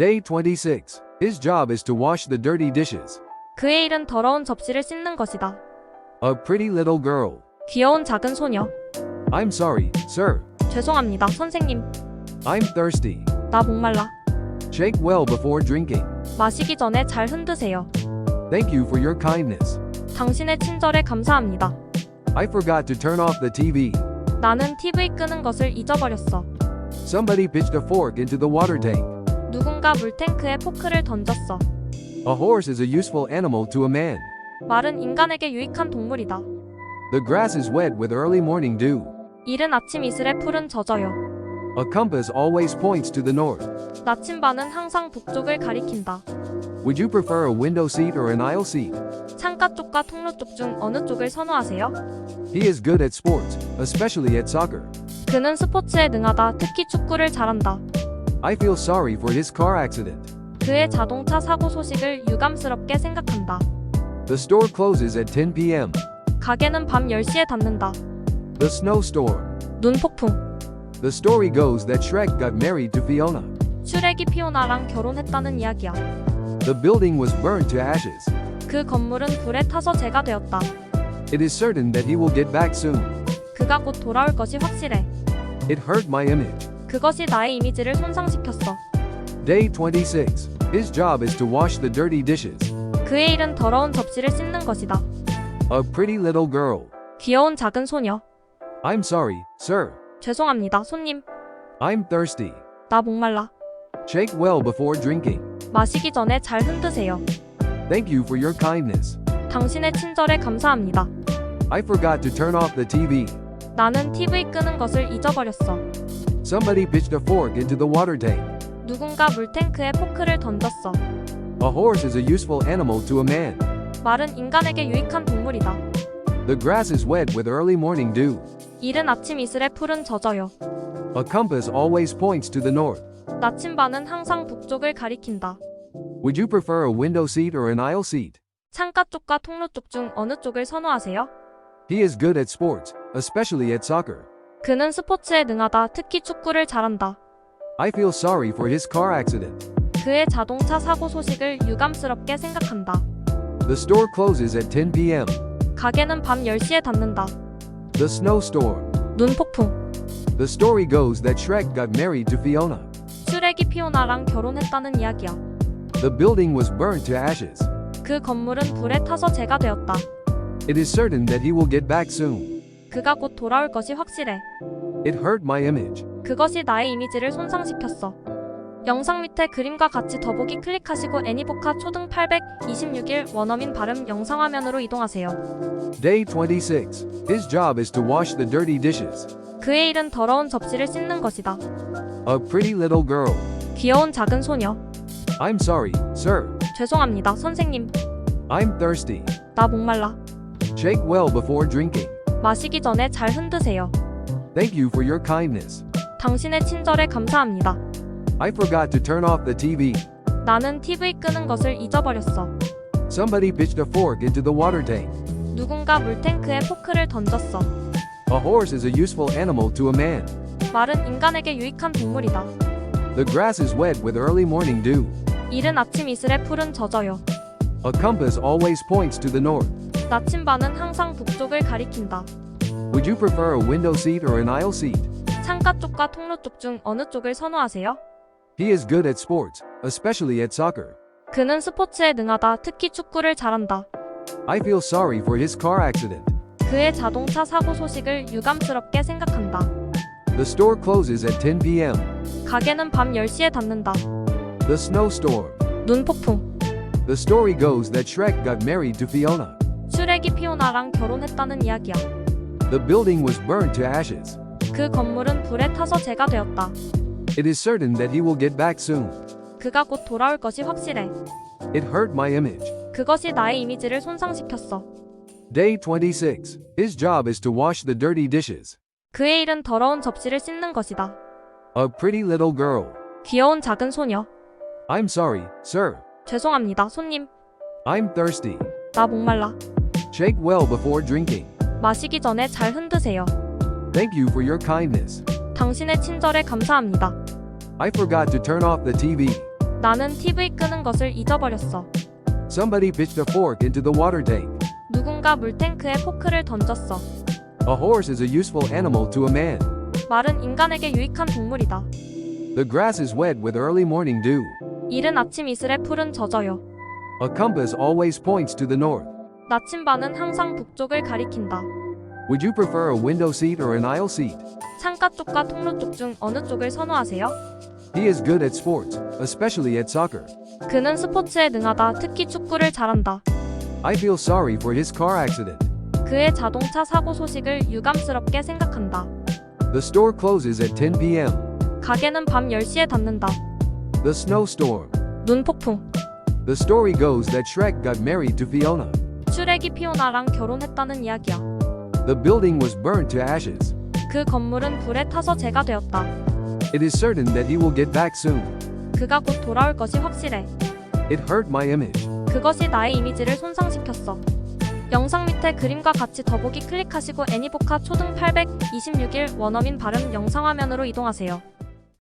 Day 26. His job is to wash the dirty dishes. 그의 일은 더러운 접시를 씻는 것이다. A pretty little girl. 귀여운 작은 소녀. I'm sorry, sir. 죄송합니다, 선생님. I'm thirsty. 나 목말라. Shake well before drinking. 마시기 전에 잘 흔드세요. Thank you for your kindness. 당신의 친절에 감사합니다. I forgot to turn off the TV. 나는 TV 끄는 것을 잊어버렸어. Somebody pitched a fork into the water tank. 누군가 물탱크에 포크를 던졌어. A horse is a useful animal to a man. 말은 인간에게 유익한 동물이다. The grass is wet with early morning dew. 이른 아침 이슬에 풀은 젖어요. A compass always points to the north. 나침반은 항상 북쪽을 가리킨다. Would you prefer a window seat or an aisle seat? 창가 쪽과 통로 쪽 중 어느 쪽을 선호하세요? He is good at sports, especially at soccer. 그는 스포츠에 능하다. 특히 축구를 잘한다. I feel sorry for his car accident. 그의 자동차 사고 소식을 유감스럽게 생각한다. The store closes at 10 p.m. 가게는 밤 10시에 닫는다. The snowstorm. 눈폭풍. The story goes that Shrek got married to Fiona. 슈렉이 피오나랑 결혼했다는 이야기야. The building was burned to ashes. 그 건물은 불에 타서 재가 되었다. It is certain that he will get back soon. 그가 곧 돌아올 것이 확실해. It hurt my image. 그것이 나의 이미지를 손상시켰어. Day 26. His job is to wash the dirty dishes. 그의 일은 더러운 접시를 씻는 것이다. A pretty little girl. 귀여운 작은 소녀. I'm sorry, sir. 죄송합니다, 손님. I'm thirsty. 나 목말라. Shake well before drinking. 마시기 전에 잘 흔드세요. Thank you for your kindness. 당신의 친절에 감사합니다. I forgot to turn off the TV. 나는 TV 끄는 것을 잊어버렸어. Somebody pitched a fork into the water tank. 누군가 물탱크에 포크를 던졌어. A horse is a useful animal to a man. 말은 인간에게 유익한 동물이다. The grass is wet with early morning dew. 이른 아침 이슬에 풀은 젖어요. A compass always points to the north. 나침반은 항상 북쪽을 가리킨다. Would you prefer a window seat or an aisle seat? 창가 쪽과 통로 쪽 중 어느 쪽을 선호하세요? He is good at sports, especially at soccer. 그는 스포츠에 능하다. 특히 축구를 잘한다. I feel sorry for his car accident. 그의 자동차 사고 소식을 유감스럽게 생각한다. The store closes at 10 p.m. 가게는 밤 10시에 닫는다. The snowstorm. 눈폭풍. The story goes that Shrek got married to Fiona. 슈렉이 피오나랑 결혼했다는 이야기야. The building was burned to ashes. 그 건물은 불에 타서 재가 되었다. It is certain that he will get back soon. 그가 곧 돌아올 것이 확실해. It hurt my image. 그것이 나의 이미지를 손상시켰어. 영상 밑에 그림과 같이 더보기 클릭하시고 애니보카 초등 826일 원어민 발음 영상 화면으로 이동하세요. Day 26. His job is to wash the dirty dishes. 그의 일은 더러운 접시를 씻는 것이다. A pretty little girl. 귀여운 작은 소녀. I'm sorry, sir. 죄송합니다, 선생님. I'm thirsty. 나 목말라. Shake well before drinking. 마시기 전에 잘 흔드세요. Thank you for your kindness. 당신의 친절에 감사합니다. I forgot to turn off the TV. 나는 TV 끄는 것을 잊어버렸어. Somebody pitched a fork into the water tank. 누군가 물탱크에 포크를 던졌어. A horse is a useful animal to a man. 말은 인간에게 유익한 동물이다. The grass is wet with early morning dew. 이른 아침 이슬에 풀은 젖어요. A compass always points to the north. 나침반은 항상 북쪽을 가리킨다. Would you prefer a window seat or an aisle seat? 창가 쪽과 통로 쪽 중 어느 쪽을 선호하세요? He is good at sports, especially at soccer. 그는 스포츠에 능하다. 특히 축구를 잘한다. I feel sorry for his car accident. 그의 자동차 사고 소식을 유감스럽게 생각한다. The store closes at 10 p.m. 가게는 밤 10시에 닫는다. The snowstorm. 눈폭풍. The story goes that Shrek got married to Fiona. 슈렉이 피오나랑 결혼했다는 이야기야. The building was burned to ashes. 그 건물은 불에 타서 재가 되었다. It is certain that he will get back soon. 그가 곧 돌아올 것이 확실해. It hurt my image. 그것이 나의 이미지를 손상시켰어. Day 26. His job is to wash the dirty dishes. 그의 일은 더러운 접시를 씻는 것이다. A pretty little girl. 귀여운 작은 소녀. I'm sorry, sir. 죄송합니다, 손님. I'm thirsty. 나 목말라. Shake well before drinking. 마시기 전에 잘 흔드세요. Thank you for your kindness. 당신의 친절에 감사합니다. I forgot to turn off the TV. 나는 TV 끄는 것을 잊어버렸어. Somebody pitched a fork into the water tank. 누군가 물탱크에 포크를 던졌어. A horse is a useful animal to a man. 말은 인간에게 유익한 동물이다. The grass is wet with early morning dew. 이른 아침 이슬에 풀은 젖어요. A compass always points to the north. 나침반은 항상 북쪽을 가리킨다. Would you prefer a window seat or an aisle seat? 창가 쪽과 통로 쪽 중 어느 쪽을 선호하세요? He is good at sports, especially at soccer. 그는 스포츠에 능하다. 특히 축구를 잘한다. I feel sorry for his car accident. 그의 자동차 사고 소식을 유감스럽게 생각한다. The store closes at 10 p.m. 가게는 밤 10시에 닫는다. The snowstorm. 눈폭풍. The story goes that Shrek got married to Fiona. 슈렉이 피오나랑 결혼했다는 이야기야. The building was burned to ashes. 그 건물은 불에 타서 재가 되었다. It is certain that he will get back soon. 그가 곧 돌아올 것이 확실해. It hurt my image. 그것이 나의 이미지를 손상시켰어. 영상 밑에 그림과 같이 더보기 클릭하시고 애니보카 초등 826일 원어민 발음 영상 화면으로 이동하세요.